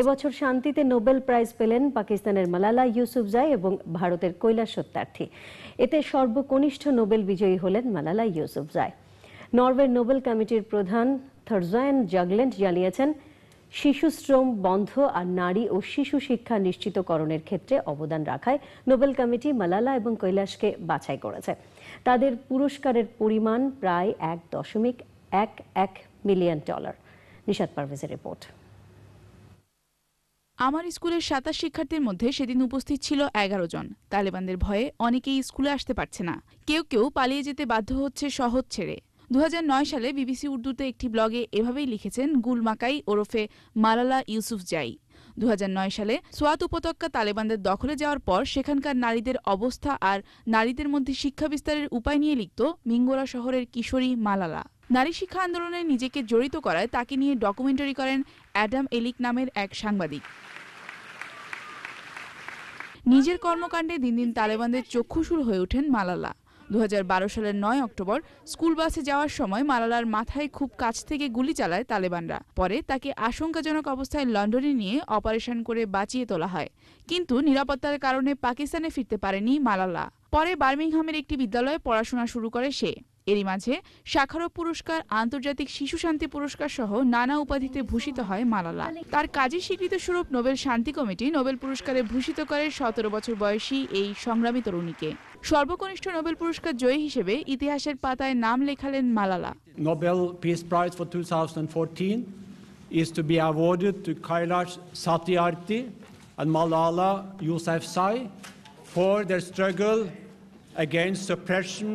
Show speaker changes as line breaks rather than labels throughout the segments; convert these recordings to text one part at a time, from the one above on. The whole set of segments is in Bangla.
এবছর শান্তিতে নোবেল প্রাইজ পেলেন পাকিস্তানের মালালা ইউসুফ ইউসুফজাই এবং ভারতের কৈলাস সত্যার্থী। এতে সর্বকনিষ্ঠ নোবেল বিজয়ী হলেন মালালা ইউসুফ ইউসুফজাই নরওয়ের নোবেল কমিটির প্রধান থার্জয়ান জাগলেন্ট জানিয়েছেন, শিশু শ্রম বন্ধ আর নারী ও শিশু শিক্ষা নিশ্চিতকরণের ক্ষেত্রে অবদান রাখায় নোবেল কমিটি মালালা এবং কৈলাসকে বাছাই করেছে। তাদের পুরস্কারের পরিমাণ প্রায় এক দশমিক এক এক মিলিয়ন ডলার। নিশাদ পারভেজের রিপোর্ট।
আমার স্কুলের সাতাশ শিক্ষার্থীর মধ্যে সেদিন উপস্থিত ছিল এগারো জন। তালেবানদের ভয়ে অনেকেই স্কুলে আসতে পারছে না। কেউ কেউ পালিয়ে যেতে বাধ্য হচ্ছে শহর ছেড়ে। দু হাজার নয় সালে বিবিসি উর্দুতে একটি ব্লগে এভাবেই লিখেছেন গুলমাকাই ওরফে মালালা ইউসুফ জাই। দু হাজার নয় সালে সোয়াত উপত্যকা তালেবানদের দখলে যাওয়ার পর সেখানকার নারীদের অবস্থা আর নারীদের মধ্যে শিক্ষা বিস্তারের উপায় নিয়ে লিখত মিঙ্গোরা শহরের কিশোরী মালালা। নারী শিক্ষা আন্দোলনে নিজেকে জড়িত করায় তাকে নিয়ে ডকুমেন্টারি করেন অ্যাডাম এলিক নামের এক সাংবাদিক। নিজের কর্মকাণ্ডে দিন দিন তালেবানদের চক্ষুশূল হয়ে ওঠেন মালালা। দু হাজার বারো সালের নয় অক্টোবর স্কুল বাসে যাওয়ার সময় মালালার মাথায় খুব কাছ থেকে গুলি চালায় তালেবানরা। পরে তাকে আশঙ্কাজনক অবস্থায় লন্ডনে নিয়ে অপারেশন করে বাঁচিয়ে তোলা হয়। কিন্তু নিরাপত্তার কারণে পাকিস্তানে ফিরতে পারেনি মালালা। পরে বার্মিংহামের একটি বিদ্যালয়ে পড়াশোনা শুরু করে সে। এরই মাঝে শাখারভ পুরস্কার, আন্তর্জাতিক শিশু শান্তি পুরস্কার সহ নানা উপাধিতে ভূষিত হয় মালালা। তার কাজের স্বীকৃত স্বরূপ নোবেল শান্তি কমিটি নোবেল পুরস্কারে ভূষিত করে সতেরো বছর বয়সী এই সংগ্রামী তরুণীকে। সর্বকনিষ্ঠ নোবেল পুরস্কার জয়ী হিসেবে ইতিহাসের পাতায় নাম লেখালেন Malala.
Nobel Peace Prize for 2014 is to be awarded to Kailash Satyarthi and Malala Yousafzai for their struggle against suppression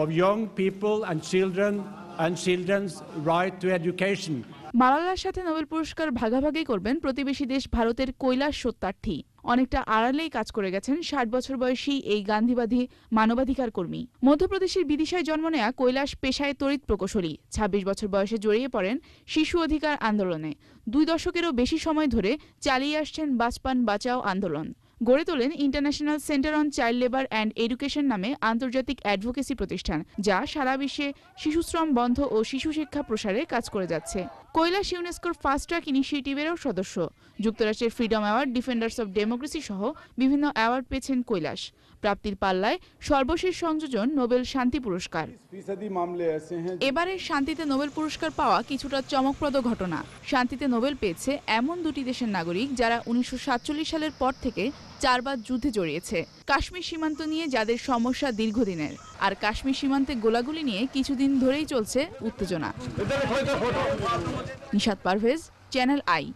of young people and children and children's right to education.
মালালার সাথে নোবেল পুরস্কার ভাগাভাগি করবেন প্রতিবেশী দেশ ভারতের কৈলাস সত্যার্থী। অনেকটা আড়ালেই কাজ করে গেছেন ষাট বছর বয়সী এই গান্ধীবাদী মানবাধিকার কর্মী। মধ্যপ্রদেশের বিদিশায় জন্ম নেয়া কৈলাস পেশায় তড়িৎ প্রকৌশলী। ছাব্বিশ বছর বয়সে জড়িয়ে পড়েন শিশু অধিকার আন্দোলনে। দুই দশকেরও বেশি সময় ধরে চালিয়ে আসছেন বাঁচপান বাঁচাও আন্দোলন। গড়ে তোলেন international centre on child labour and education নামে আন্তর্জাতিক অ্যাডভোকেসি প্রতিষ্ঠান যা সারা বিশ্বে শিশুশ্রম বন্ধ ও শিশু শিক্ষা প্রসারে কাজ করে যাচ্ছে। কৈলাস ইউনেস্কোর ফাস্ট ট্র্যাক ইনিশিয়েটিভেরও সদস্য। যুক্তরাষ্ট্রের freedom award defenders of democracy সহ বিভিন্ন অ্যাওয়ার্ড পেয়েছেন কৈলাস। প্রাপ্তির পাল্লায় সর্বশেষ সংযোজন নোবেল শান্তি পুরস্কার। এবারের শান্তিতে নোবেল পুরস্কার পাওয়া কিছুটা চমকপ্রদ ঘটনা। শান্তিতে নোবেল পেয়েছে এমন দুটি দেশের নাগরিক যারা উনিশশো সাতচল্লিশ সালের পর থেকে চারবার যুদ্ধে জড়িয়েছে। কাশ্মীর সীমান্ত নিয়ে যাদের সমস্যা দীর্ঘদিনের, আর কাশ্মীর সীমান্তে গোলাগুলি নিয়ে কিছুদিন ধরেই চলছে উত্তেজনা। Nishad Parvez, channel I.